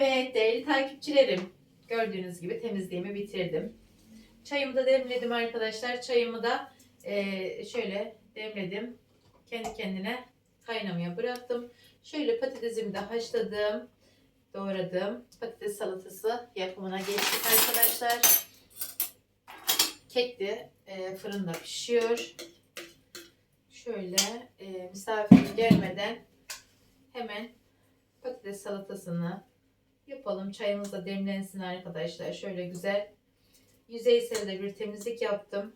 Evet değerli takipçilerim. Gördüğünüz gibi temizliğimi bitirdim. Çayımı da demledim arkadaşlar. Çayımı da eee, şöyle demledim. Kendi kendine kaynamaya bıraktım. Şöyle patatesimi de haşladım. Doğradım. Patates salatası yapımına geçtik arkadaşlar. Kek de eee, fırında pişiyor. Şöyle eee misafir gelmeden hemen patates salatasını yapalım. Çayımız da demlensin arkadaşlar. Şöyle güzel yüzeysel de bir temizlik yaptım.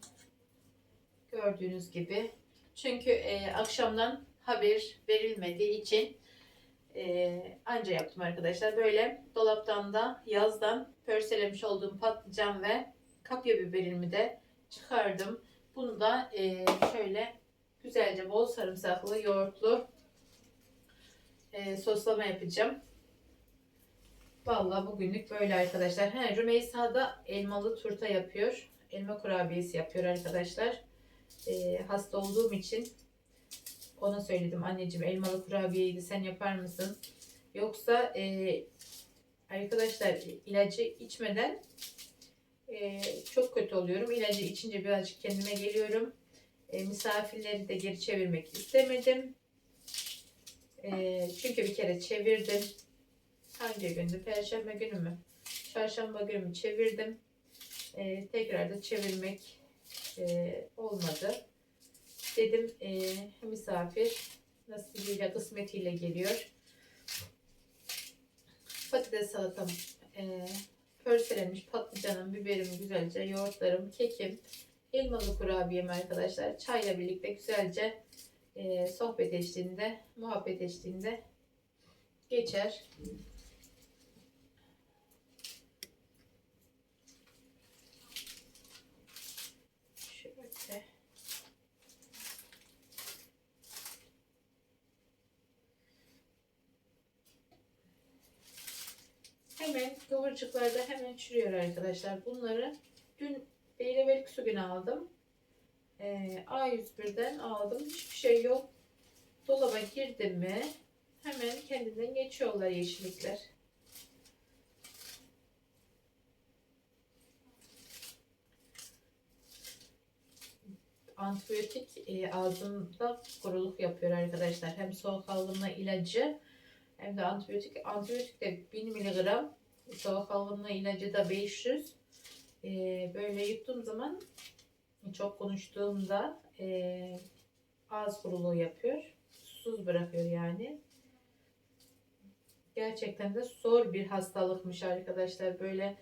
Gördüğünüz gibi. Çünkü e, akşamdan haber verilmediği için e, anca yaptım arkadaşlar. Böyle dolaptan da yazdan pörselemiş olduğum patlıcan ve kapya biberimi de çıkardım. Bunu da e, şöyle güzelce bol sarımsaklı, yoğurtlu e, soslama yapacağım. Vallahi bugünlük böyle arkadaşlar. He, Rümeysa da elmalı turta yapıyor. Elma kurabiyesi yapıyor arkadaşlar. E, hasta olduğum için ona söyledim. Anneciğim elmalı kurabiyeyi de sen yapar mısın? Yoksa e, arkadaşlar ilacı içmeden e, çok kötü oluyorum. İlacı içince birazcık kendime geliyorum. E, misafirleri de geri çevirmek istemedim. E, çünkü bir kere çevirdim. Hangi gündü? Perşembe günü mü? Çarşamba günü mü çevirdim. E, tekrar da çevirmek e, olmadı. Dedim e, misafir nasibiyle kısmetiyle geliyor. Patates salatam, e, pörselenmiş patlıcanım, biberim güzelce, yoğurtlarım, kekim, elmalı kurabiyem arkadaşlar. Çayla birlikte güzelce e, sohbet eşliğinde, muhabbet eşliğinde geçer. Şöyle. Hemen kıvırcıklarda hemen çürüyor arkadaşlar. Bunları dün Beylevelik su günü aldım. Ee, A101'den aldım. Hiçbir şey yok. Dolaba girdim mi hemen kendinden geçiyorlar yeşillikler. Antibiyotik e, ağzımda kuruluk yapıyor arkadaşlar. Hem soğuk algınlığı ilacı hem de antibiyotik. Antibiyotik de 1000 miligram. Soğuk algınlığı ilacı da 500. E, böyle yuttuğum zaman çok konuştuğumda e, ağız kuruluğu yapıyor. Susuz bırakıyor yani. Gerçekten de zor bir hastalıkmış arkadaşlar. Böyle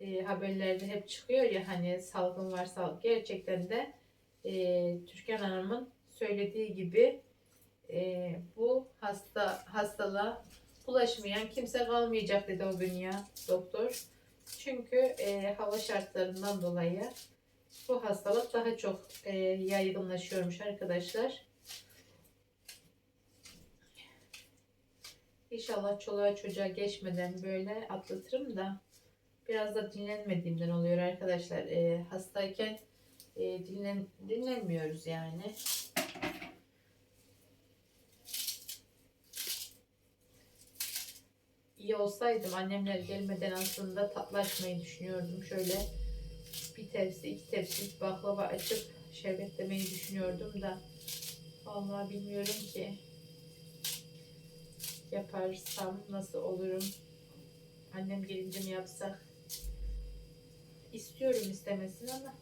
e, haberlerde hep çıkıyor ya hani salgın var salgın. Gerçekten de e, Türkan Hanım'ın söylediği gibi e, bu hasta hastalığa bulaşmayan kimse kalmayacak dedi o gün ya doktor. Çünkü e, hava şartlarından dolayı bu hastalık daha çok e, yaygınlaşıyormuş arkadaşlar. İnşallah çoluğa çocuğa geçmeden böyle atlatırım da biraz da dinlenmediğimden oluyor arkadaşlar. E, hastayken e, dinlen, dinlenmiyoruz yani. İyi olsaydım annemler gelmeden aslında tatlaşmayı düşünüyordum. Şöyle bir tepsi, iki tepsi baklava açıp şerbetlemeyi düşünüyordum da vallahi bilmiyorum ki yaparsam nasıl olurum. Annem gelince mi yapsak? İstiyorum istemesini ama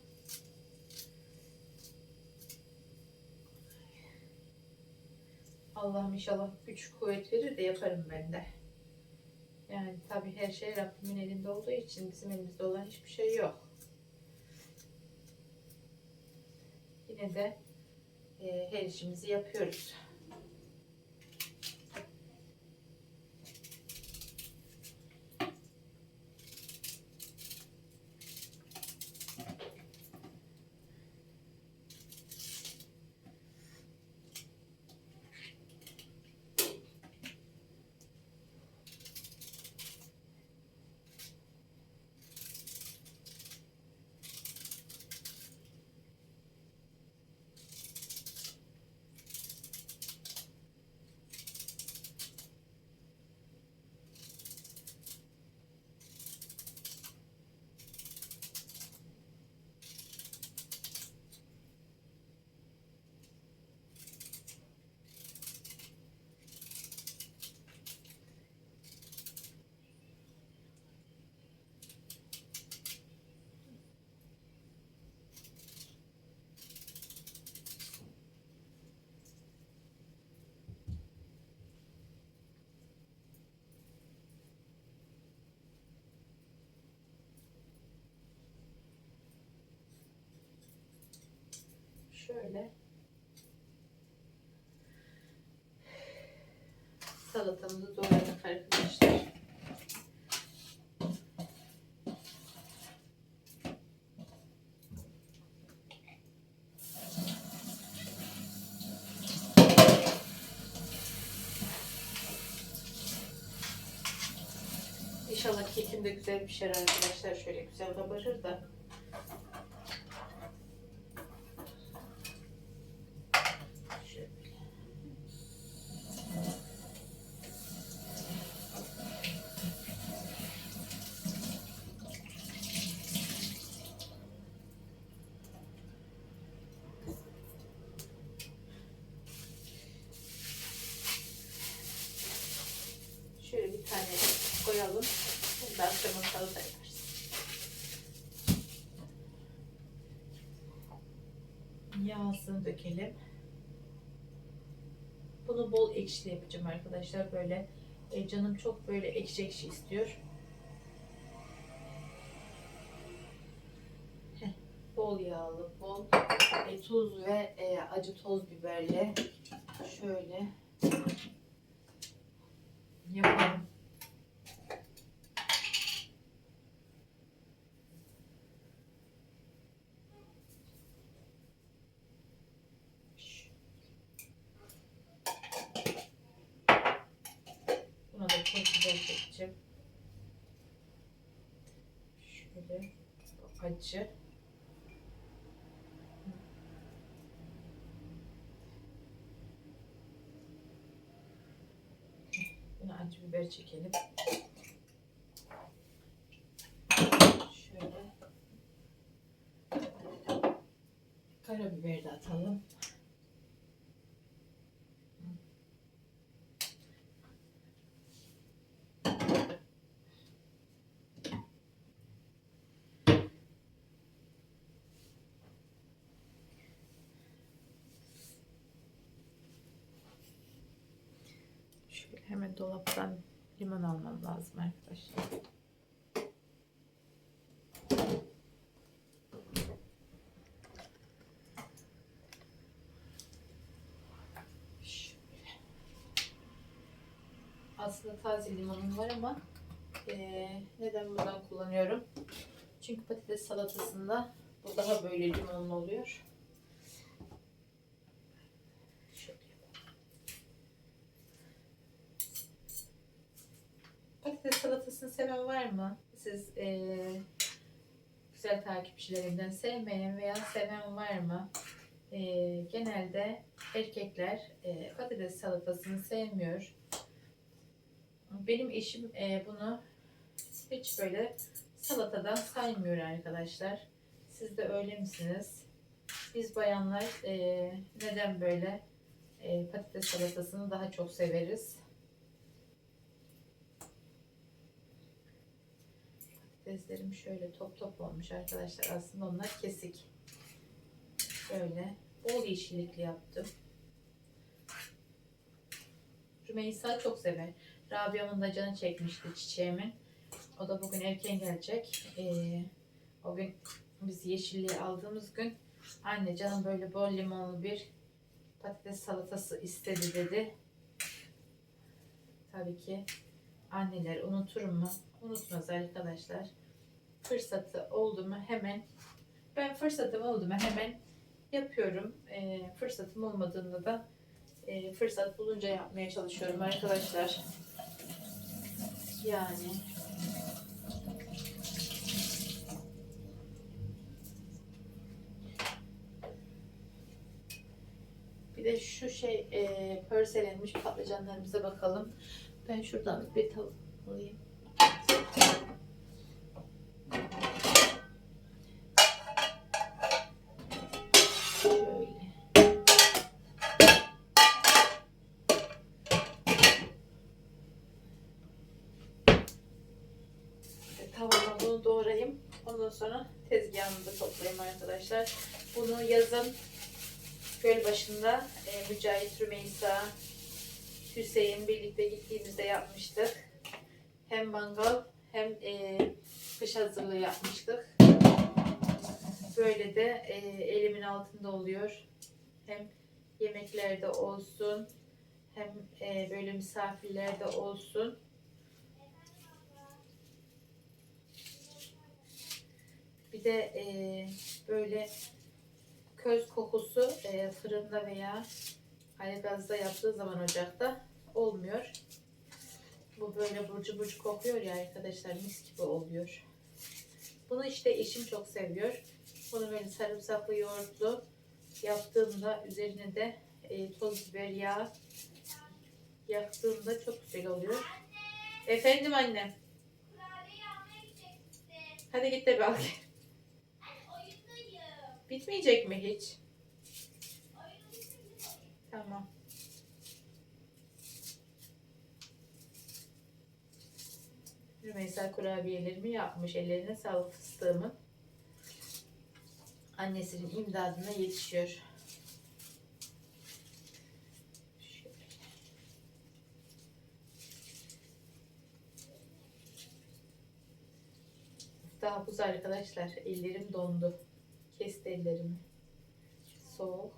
Allah'ım inşallah güç kuvvet verir de yaparım ben de. Yani tabii her şey Rabbimin elinde olduğu için bizim elimizde olan hiçbir şey yok. Yine de e, her işimizi yapıyoruz. Şöyle. Salatamızı doğradık arkadaşlar. İnşallah kekim de güzel pişer arkadaşlar. Şöyle güzel kabarır da. Şöyle. Şöyle bir tane koyalım. Bunu da akşama. Yağsını dökelim. Bunu bol ekşili yapacağım arkadaşlar. Böyle e, canım çok böyle ekşi ekşi istiyor. Heh, bol yağlı, bol e, tuz ve e, acı toz biberle şöyle yapalım. Buna da çok güzel çekeceğim. Şöyle acı. Buna acı biber çekelim. Şöyle. Karabiber de atalım. Şöyle hemen dolaptan limon almam lazım arkadaşlar. Aslında taze limonum var ama eee, neden buradan kullanıyorum? Çünkü patates salatasında bu daha böyle limonlu oluyor. Şöyle yapalım. Patates salatasını seven var mı? Siz eee, güzel takipçilerimden sevmeyen veya seven var mı? Eee, genelde erkekler eee, patates salatasını sevmiyor. Benim eşim eee, bunu hiç böyle salatadan saymıyor arkadaşlar. Siz de öyle misiniz? Biz bayanlar eee, neden böyle eee, patates salatasını daha çok severiz? Patateslerim şöyle top top olmuş arkadaşlar. Aslında onlar kesik. Şöyle bol yeşillikli yaptım. Rümeysa çok sever. Rabia'mın da canı çekmişti çiçeğimin. O da bugün erken gelecek. Ee, o gün biz yeşilliği aldığımız gün anne canım böyle bol limonlu bir patates salatası istedi dedi. Tabii ki anneler unutur mu? Unutmaz arkadaşlar. Fırsatı oldu mu hemen ben fırsatım oldu mu hemen yapıyorum. Ee, fırsatım olmadığında da e, fırsat bulunca yapmaya çalışıyorum arkadaşlar. Yani bir de şu şey e, pörselenmiş patlıcanlarımıza bakalım. Ben şuradan bir tavuk alayım. Şöyle. E, Tavama bunu doğrayayım. Ondan sonra tezgahımı da toplayayım arkadaşlar. Bunu yazın göl başında e, Mücahit Rümeysa, Hüseyin birlikte gittiğimizde yapmıştık. Hem mangal hem e, kış hazırlığı yapmıştık. Böyle de e, elimin altında oluyor. Hem yemeklerde olsun hem e, böyle misafirlerde olsun. Bir de e, böyle köz kokusu e, fırında veya aygazda yaptığı zaman ocakta olmuyor. Bu böyle burcu burcu kokuyor ya arkadaşlar mis gibi oluyor. Bunu işte eşim çok seviyor. Bunu böyle sarımsaklı yoğurtlu yaptığımda üzerine de e, toz biber yağı yaktığımda çok güzel oluyor. Efendim gideceksin. Hadi git de bak. Oyundayım. Bitmeyecek mi hiç? Tamam. Rümeysa kurabiyelerimi yapmış. Ellerine sağlık fıstığımın. Annesinin imdadına yetişiyor. Daha buz arkadaşlar. Ellerim dondu. Kesti ellerimi. Soğuk.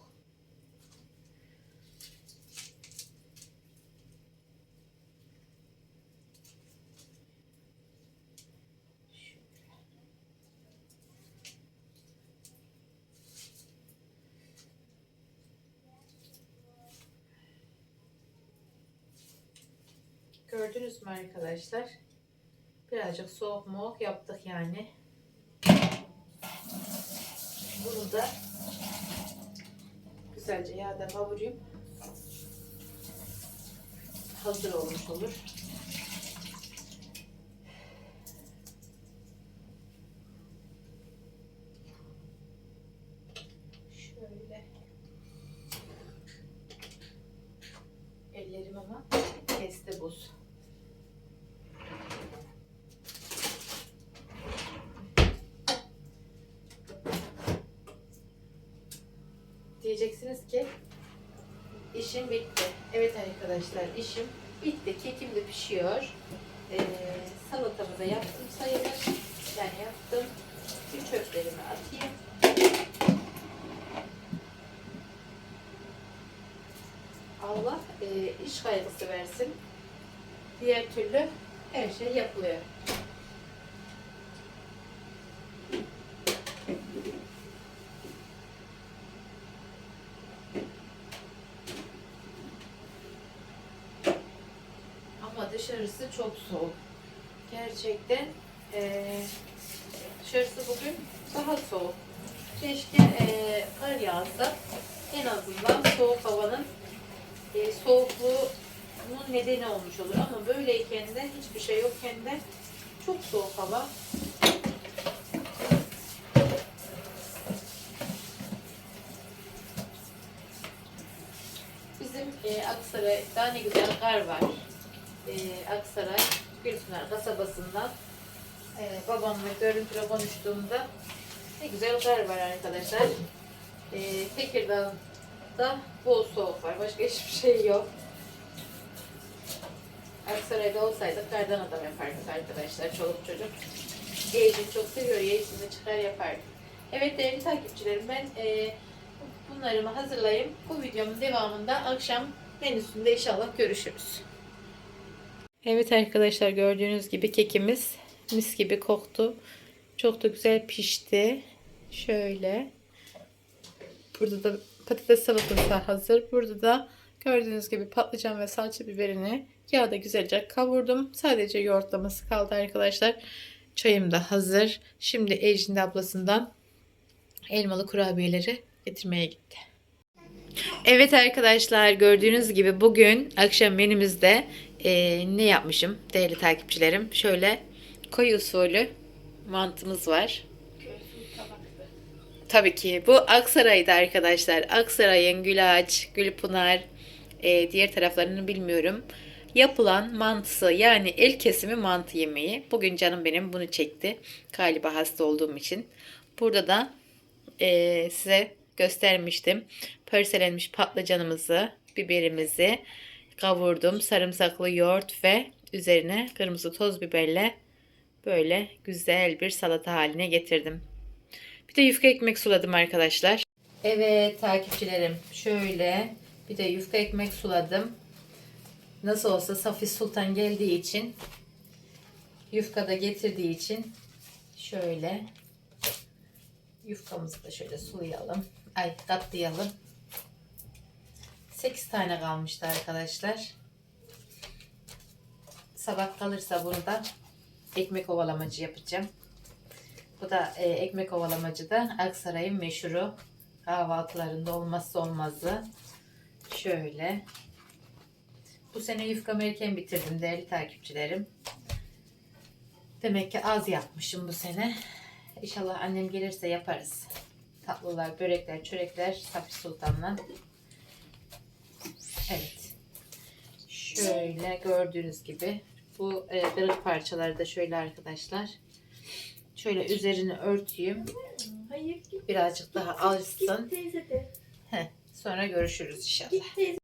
Gördünüz mü arkadaşlar? Birazcık soğuk moğuk yaptık yani. Bunu da güzelce yağda kavurayım. Hazır olmuş olur. Şöyle. Ellerim ama kesti buz. Diyeceksiniz ki işim bitti. Evet arkadaşlar işim bitti. Kekim de pişiyor. Ee, salatamı da yaptım sayılır. Yani yaptım. Bir çöplerimi atayım. Allah e, iş kaygısı versin. Diğer türlü her şey yapılıyor. Ama dışarısı çok soğuk. Gerçekten eee, dışarısı bugün daha soğuk. Keşke eee kar yağsa en azından soğuk havanın eee soğukluğunun nedeni olmuş olur. Ama böyleyken de hiçbir şey yokken de çok soğuk hava. Bizim eee Aksaray'da ne güzel kar var e, Aksaray Gülpınar kasabasından e, babamla görüntülü konuştuğumda ne güzel kar var arkadaşlar. E, Tekirdağ'da bol soğuk var. Başka hiçbir şey yok. Aksaray'da olsaydık kardan adam yapardık arkadaşlar. Çoluk çocuk. Yeğenim çok seviyor. Yeğenim çıkar yapardık. Evet değerli takipçilerim ben e, bunlarımı hazırlayayım. Bu videomun devamında akşam menüsünde inşallah görüşürüz. Evet arkadaşlar gördüğünüz gibi kekimiz mis gibi koktu. Çok da güzel pişti. Şöyle. Burada da patates salatası hazır. Burada da gördüğünüz gibi patlıcan ve salça biberini yağda güzelce kavurdum. Sadece yoğurtlaması kaldı arkadaşlar. Çayım da hazır. Şimdi Ejin ablasından elmalı kurabiyeleri getirmeye gitti. Evet arkadaşlar gördüğünüz gibi bugün akşam menümüzde e, ne yapmışım değerli takipçilerim. Şöyle koyu usulü mantımız var. Tabii ki bu Aksaray'da arkadaşlar. Aksaray'ın Gülaç, Gülpınar, e, diğer taraflarını bilmiyorum. Yapılan mantısı yani el kesimi mantı yemeği. Bugün canım benim bunu çekti. Galiba hasta olduğum için. Burada da e, size göstermiştim. Pörselenmiş patlıcanımızı, biberimizi kavurdum. Sarımsaklı yoğurt ve üzerine kırmızı toz biberle böyle güzel bir salata haline getirdim. Bir de yufka ekmek suladım arkadaşlar. Evet takipçilerim şöyle bir de yufka ekmek suladım. Nasıl olsa Safi Sultan geldiği için yufka da getirdiği için şöyle yufkamızı da şöyle sulayalım. Ay katlayalım. 8 tane kalmıştı arkadaşlar. Sabah kalırsa bunu da ekmek ovalamacı yapacağım. Bu da e, ekmek ovalamacı da Aksaray'ın meşhuru kahvaltılarında olmazsa olmazı. Şöyle. Bu sene yufkamı erken bitirdim değerli takipçilerim. Demek ki az yapmışım bu sene. İnşallah annem gelirse yaparız. Tatlılar, börekler, çörekler Safi Sultan'la. Evet. Şöyle gördüğünüz gibi bu e, parçaları da şöyle arkadaşlar. Şöyle üzerini örteyim. Hayır git. Birazcık daha teyze de. Heh, sonra görüşürüz inşallah. Git teyze.